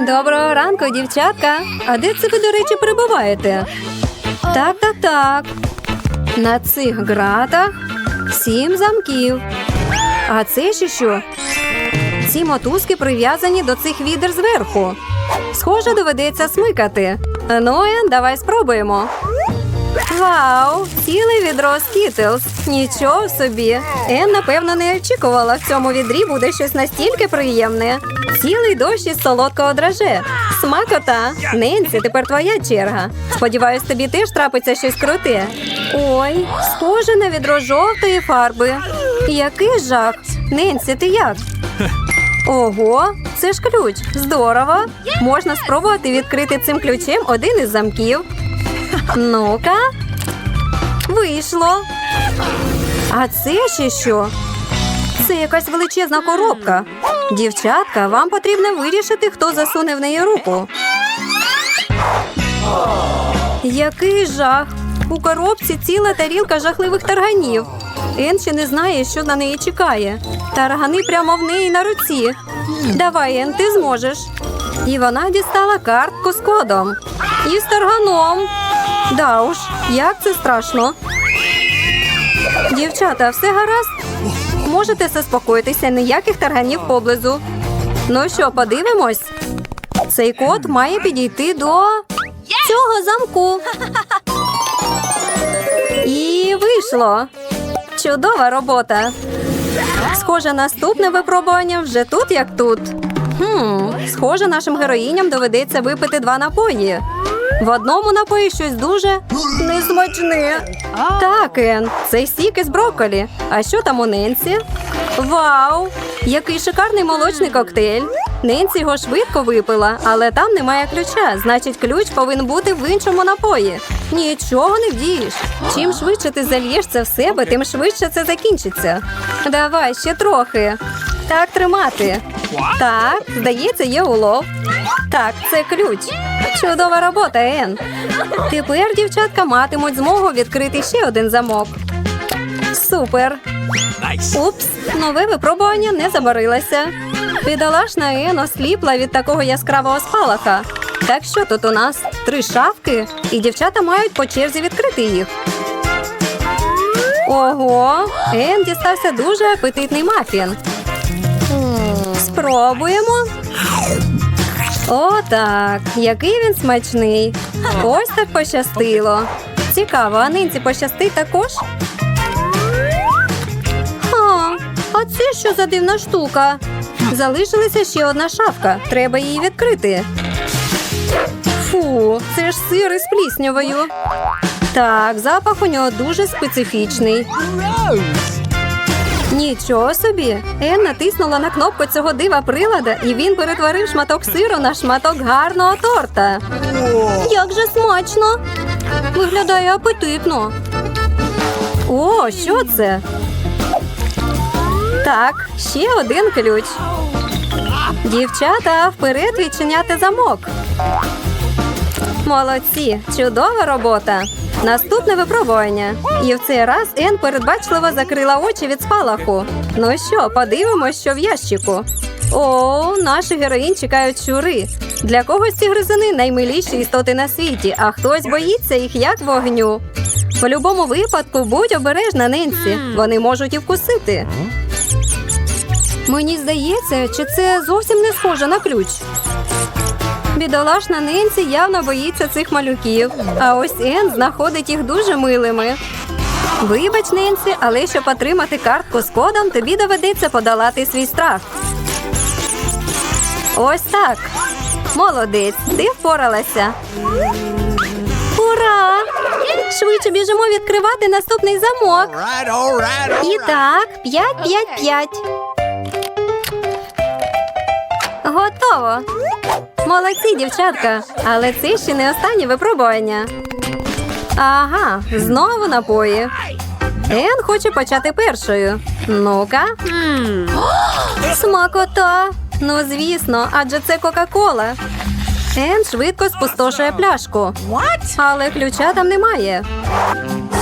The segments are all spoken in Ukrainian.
Доброго ранку, дівчатка. А де це ви, до речі, перебуваєте? Так, так, так. На цих ґратах сім замків. А це ще що? Ці мотузки прив'язані до цих відер зверху. Схоже, доведеться смикати. Ну, давай спробуємо. Вау! Ціле відро скітлз. Нічого собі. Ен, напевно, не очікувала. В цьому відрі буде щось настільки приємне. Цілий дощ із солодкого драже. Смакота. Ненсі, тепер твоя черга. Сподіваюсь, тобі теж трапиться щось круте. Ой, схоже на відро жовтої фарби. Який жах. Ненсі, ти як? Ого, це ж ключ. Здорово. Можна спробувати відкрити цим ключем один із замків. Ну-ка. Вийшло. А це ще що? Це якась величезна коробка. Дівчатка, вам потрібно вирішити, хто засуне в неї руку. Який жах! У коробці ціла тарілка жахливих тарганів. Ен ще не знає, що на неї чекає. Таргани прямо в неї на руці. Давай, Ен, ти зможеш. І вона дістала картку з кодом. І з тарганом. Да уж, як це страшно. Дівчата, все гаразд? Можете заспокоїтися, ніяких тарганів поблизу. Ну що, подивимось? Цей код має підійти до цього замку. І вийшло. Чудова робота. Схоже, наступне випробування вже тут, як тут. Хм, схоже, нашим героїням доведеться випити два напої. В одному напої щось дуже несмачне. Так, Ен, це сік із брокколі. А що там у Ненсі? Вау! Який шикарний молочний коктейль. Ненсі його швидко випила, але там немає ключа. Значить, ключ повинен бути в іншому напої. Нічого не вдієш. Чим швидше ти зальєш це в себе, тим швидше це закінчиться. Давай ще трохи. Так тримати. Так, здається, є улов. Так, це ключ. Чудова робота, Ен. Тепер дівчатка матимуть змогу відкрити ще один замок. Супер. Упс, нове випробування не забарилося. Бідолашна Ен осліпла від такого яскравого спалаха. Так що тут у нас три шафки, і дівчата мають по черзі відкрити їх. Ого, Ен дістався дуже апетитний мафін. Спробуємо. О, так, який він смачний. Ось так пощастило. Цікаво, а нинці пощастить також. Ха, а це що за дивна штука? Залишилася ще одна шафка. Треба її відкрити. Фу, це ж сир із пліснявою. Так, запах у нього дуже специфічний. Нічого собі. Ен натиснула на кнопку цього дива прилада, і він перетворив шматок сиру на шматок гарного торта. Як же смачно! Виглядає апетитно. О, що це? Так, ще один ключ. Дівчата, вперед відчиняти замок. Молодці, чудова робота. Наступне випробування. І в цей раз Ен передбачливо закрила очі від спалаху. Ну що, подивимось, що в ящику. О, наші героїн чекають щури. Для когось ці гризуни наймиліші істоти на світі, а хтось боїться їх як вогню. В будь-якому випадку будь обережна, Ненсі. Вони можуть і вкусити. Мені здається, чи це зовсім не схоже на ключ. Бідолашна Ненсі явно боїться цих малюків, а ось Ен знаходить їх дуже милими. Вибач, Ненсі, але щоб отримати картку з кодом, тобі доведеться подолати свій страх. Ось так. Молодець, ти впоралася. Ура! Швидше біжимо відкривати наступний замок. І так, 5, 5, 5. Готово. Молодці, дівчатка. Але це ще не останнє випробування. Ага, знову напої. Ен хоче почати першою. Ну-ка. Смакота. Ну, звісно, адже це Кока-Кола. Ен швидко спустошує пляшку. Але ключа там немає.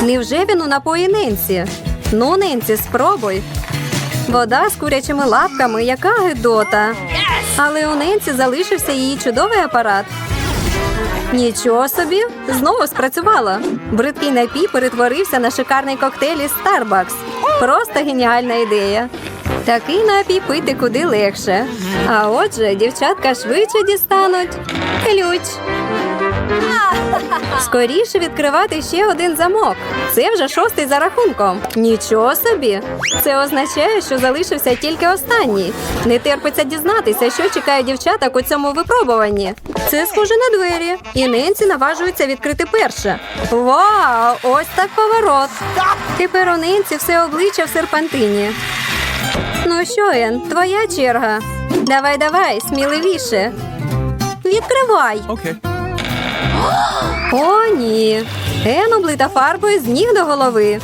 Невже він у напої Ненсі? Ну, Ненсі, спробуй. Вода з курячими лапками, яка гидота. Але у Ненсі залишився її чудовий апарат. Нічого собі, знову спрацювала. Бридкий напій перетворився на шикарний коктейль із Starbucks. Просто геніальна ідея. Такий напій пити куди легше. А отже, дівчатка швидше дістануть ключ. Скоріше відкривати ще один замок. Це вже шостий за рахунком. Нічого собі. Це означає, що залишився тільки останній. Не терпиться дізнатися, що чекає дівчаток у цьому випробуванні. Це схоже на двері. І Ненсі наважується відкрити перше. Вау! Ось так поворот. Тепер у Ненсі все обличчя в серпантині. Ну що, Ен, твоя черга. Давай, давай, сміливіше. Відкривай. Okay. О, ні. Ен облита фарбою з ніг до голови.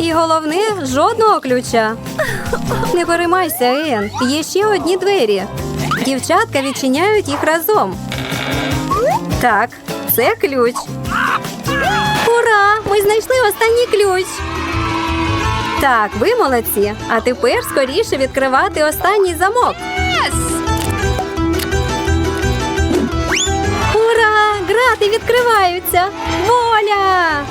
І головне жодного ключа. Не переймайся, Ен. Є ще одні двері. Дівчатка відчиняють їх разом. Так, це ключ. Ура! Ми знайшли останній ключ. Так, ви молодці. А тепер скоріше відкривати останній замок. Грати відкриваються! Воля!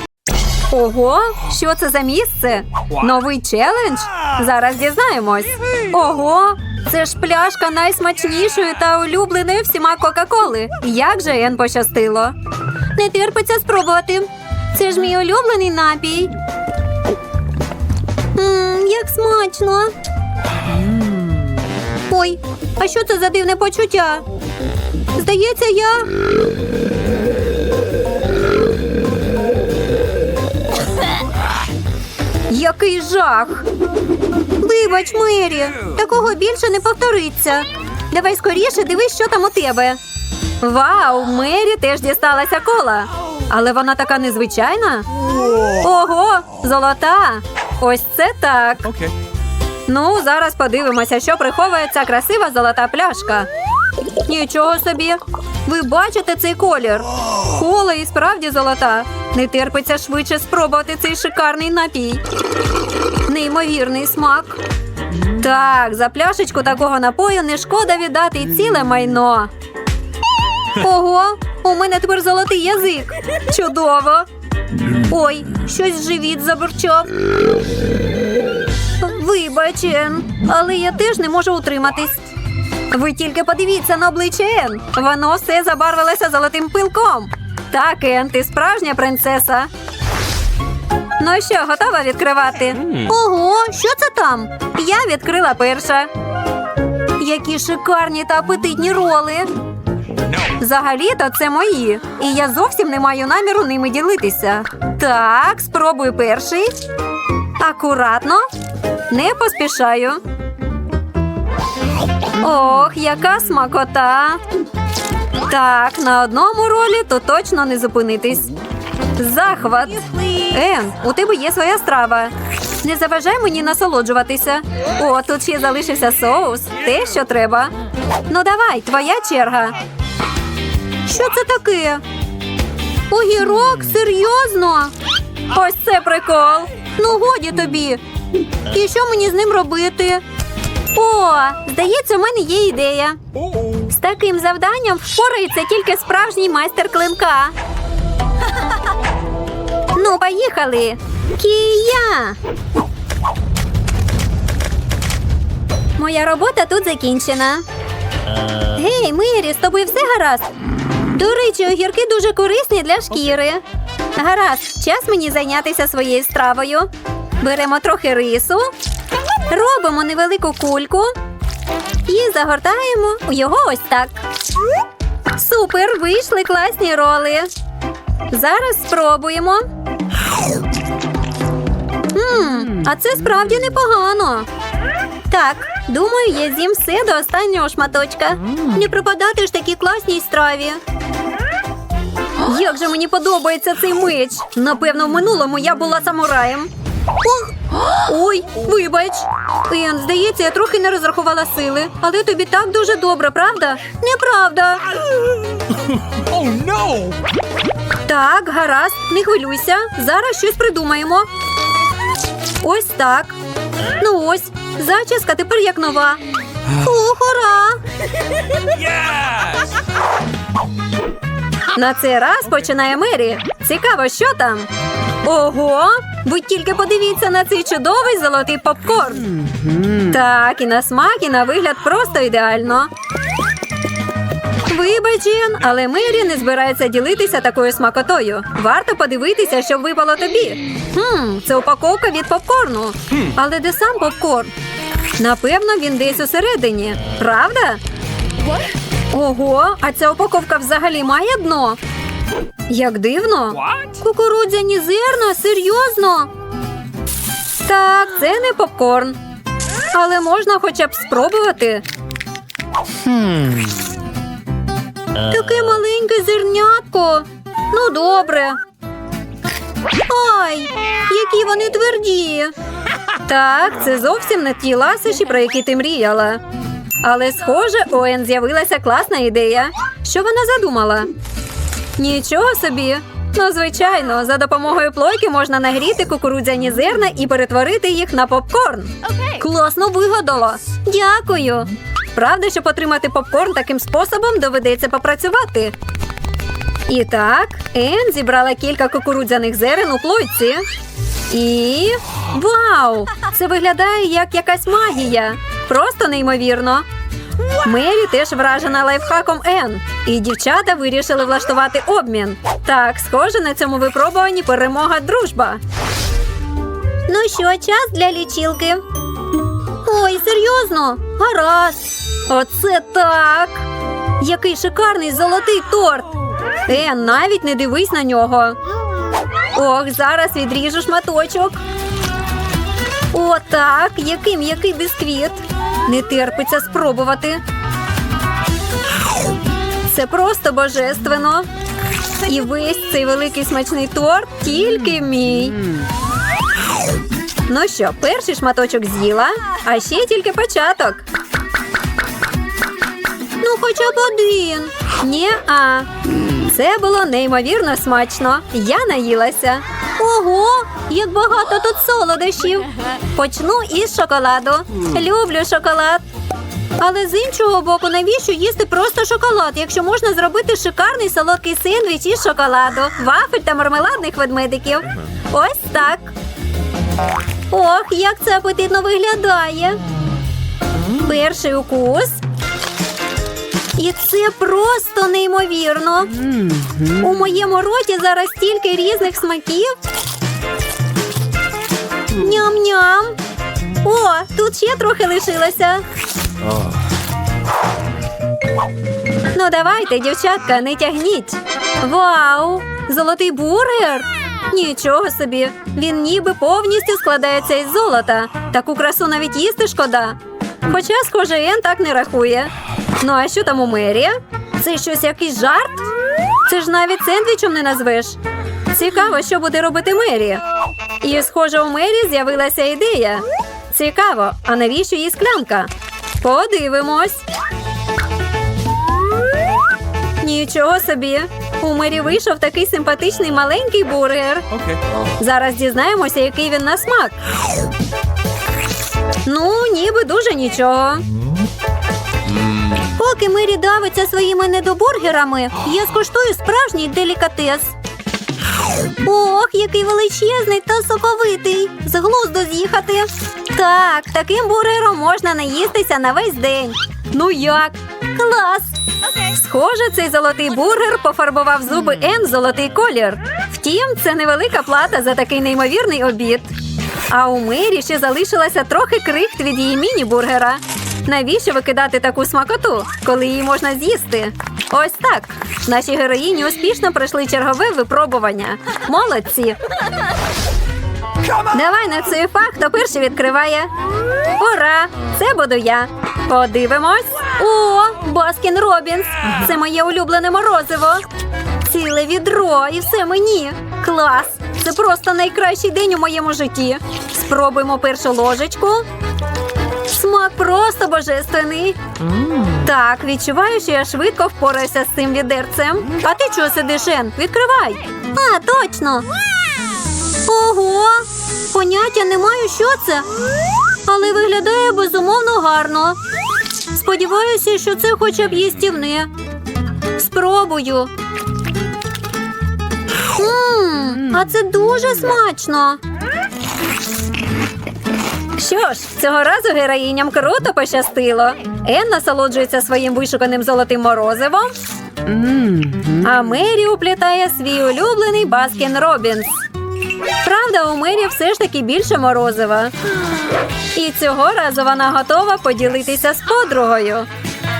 Ого, що це за місце? Новий челендж? Зараз дізнаємось. Ого, це ж пляшка найсмачнішої та улюбленої всіма Кока-Коли. Як же Ен пощастило? Не терпиться спробувати. Це ж мій улюблений напій. Мм, як смачно. Ой, а що це за дивне почуття? Здається, я. Який жах! Вибач, Мері, такого більше не повториться. Давай скоріше дивись, що там у тебе. Вау, Мері теж дісталася кола. Але вона така незвичайна. Ого, золота! Ось це так. Okay. Ну, зараз подивимося, що приховує ця красива золота пляшка. Нічого собі. Ви бачите цей колір? Кола і справді золота. Не терпиться швидше спробувати цей шикарний напій. Неймовірний смак. Так, за пляшечку такого напою не шкода віддати й ціле майно. Ого, у мене тепер золотий язик. Чудово. Ой, щось живіт забурчав. Вибач, Ен, але я теж не можу утриматись. Ви тільки подивіться на обличчя Ен. Воно все забарвилося золотим пилком. Так, Ен, ти справжня принцеса. Ну що, готова відкривати? Ого, що це там? Я відкрила перша. Які шикарні та апетитні роли. Взагалі-то це мої, і я зовсім не маю наміру ними ділитися. Так, спробую перший. Акуратно. Не поспішаю. Ох, яка смакота. Так, на одному ролі то точно не зупинитись. Захват. Ен, у тебе є своя страва. Не заважай мені насолоджуватися. О, тут ще залишився соус. Те, що треба. Ну давай, твоя черга. Що це таке? Огірок, серйозно? Ось це прикол. Ну, годі тобі. І що мені з ним робити? О, здається, у мене є ідея. Таким завданням впорається тільки справжній майстер клинка. Ну, поїхали. Кія. Моя робота тут закінчена. Гей, Мері, з тобою все гаразд? До речі, огірки дуже корисні для шкіри. Гаразд, час мені зайнятися своєю стравою. Беремо трохи рису, робимо невелику кульку і загортаємо його ось так. Супер, вийшли класні роли. Зараз спробуємо. Мм, а це справді непогано. Так, думаю, я з'їм все до останнього шматочка. Не пропадати ж такій класній страві. Як же мені подобається цей меч. Напевно, в минулому я була самураєм. Ох! Ой, вибач. Ен, здається, я трохи не розрахувала сили, але тобі так дуже добре, правда? Неправда. Oh no! Так, гаразд, не хвилюйся. Зараз щось придумаємо. Ось так. Ну ось, зачіска тепер як нова. Ух, ура! На цей раз починає Мері. Цікаво, що там? Ого! Ви тільки подивіться на цей чудовий золотий попкорн. Так, і на смак, і на вигляд просто ідеально. Вибач, Джен, але Мері не збирається ділитися такою смакотою. Варто подивитися, що випало тобі. Хм, це упаковка від попкорну. Але де сам попкорн? Напевно, він десь усередині. Правда? Ого, а ця упаковка взагалі має дно. Як дивно. Кукурудзяні зерна? Серйозно? Так, це не попкорн. Але можна хоча б спробувати. Таке маленьке зернятко. Ну, добре. Ай, які вони тверді. Так, це зовсім не ті ласощі, про які ти мріяла. Але, схоже, у Ен з'явилася класна ідея. Що вона задумала? Нічого собі. Ну, звичайно, за допомогою плойки можна нагріти кукурудзяні зерна і перетворити їх на попкорн. Класно вигадала. Дякую. Правда, щоб отримати попкорн таким способом, доведеться попрацювати. І так, Ен зібрала кілька кукурудзяних зерен у плойці. І. Вау! Це виглядає як якась магія. Просто неймовірно. Мері теж вражена лайфхаком Ен, і дівчата вирішили влаштувати обмін. Так, схоже, на цьому випробуванні перемога дружба. Ну що, час для лічилки? Ой, серйозно? Гаразд. Оце так. Який шикарний золотий торт. Ен, навіть не дивись на нього. Ох, зараз відріжу шматочок. О, так, який м'який бісквіт. Не терпиться спробувати. Це просто божественно. І весь цей великий смачний торт тільки мій. Ну що, перший шматочок з'їла, а ще тільки початок. Ну, хоча б один. Ні, а. Це було неймовірно смачно. Я наїлася. Ого, як багато тут солодощів. Почну із шоколаду. Люблю шоколад. Але з іншого боку, навіщо їсти просто шоколад, якщо можна зробити шикарний солодкий сендвіч із шоколаду, вафель та мармеладних ведмедиків. Ось так. Ох, як це апетитно виглядає. Перший укус. І це просто неймовірно. У моєму роті зараз стільки різних смаків. Ням-ням. О, тут ще трохи лишилося. Ну, давайте, дівчатка, не тягніть. Вау! Золотий бургер! Нічого собі. Він ніби повністю складається із золота. Таку красу навіть їсти шкода. Хоча, схоже, Ен так не рахує. Ну, а що там у Мері? Це щось якийсь жарт? Це ж навіть сендвічем не назвеш. Цікаво, що буде робити Мері. І, схоже, у Мері з'явилася ідея. Цікаво, а навіщо їй склянка? Подивимось. Нічого собі. У Мері вийшов такий симпатичний маленький бургер. Okay. Зараз дізнаємося, який він на смак. Ну, ніби дуже нічого. Поки Мері давиться своїми недобургерами, я скуштую справжній делікатес. Ох, який величезний та соковитий. З глузду з'їхати. Так, таким бургером можна наїстися на весь день. Ну як? Клас! Схоже, цей золотий бургер пофарбував зуби в золотий колір. Втім, це невелика плата за такий неймовірний обід. А у Мері ще залишилася трохи крихт від її міні-бургера. Навіщо викидати таку смакоту, коли її можна з'їсти? Ось так. Наші героїні успішно пройшли чергове випробування. Молодці! Давай на цей факт, хто перший відкриває. Ура! Це буду я. Подивимось. О, Баскін Робінс. Це моє улюблене морозиво. Ціле відро і все мені. Клас! Це просто найкращий день у моєму житті. Спробуємо першу ложечку. Смак просто божественний. Так, відчуваю, що я швидко впораюся з цим відерцем. А ти чого сидиш, Ен? Відкривай. А, точно. Ого! Поняття не маю, що це. Але виглядає безумовно гарно. Сподіваюся, що це хоча б їстівне. Спробую. Мм, а це дуже смачно. Що ж, цього разу героїням круто пощастило. Ен насолоджується своїм вишуканим золотим морозивом, а Мері уплітає свій улюблений Баскін Робінс. Правда, у Мері все ж таки більше морозива. І цього разу вона готова поділитися з подругою.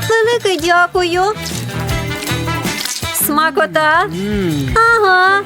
Велике дякую. Смакота. Ага.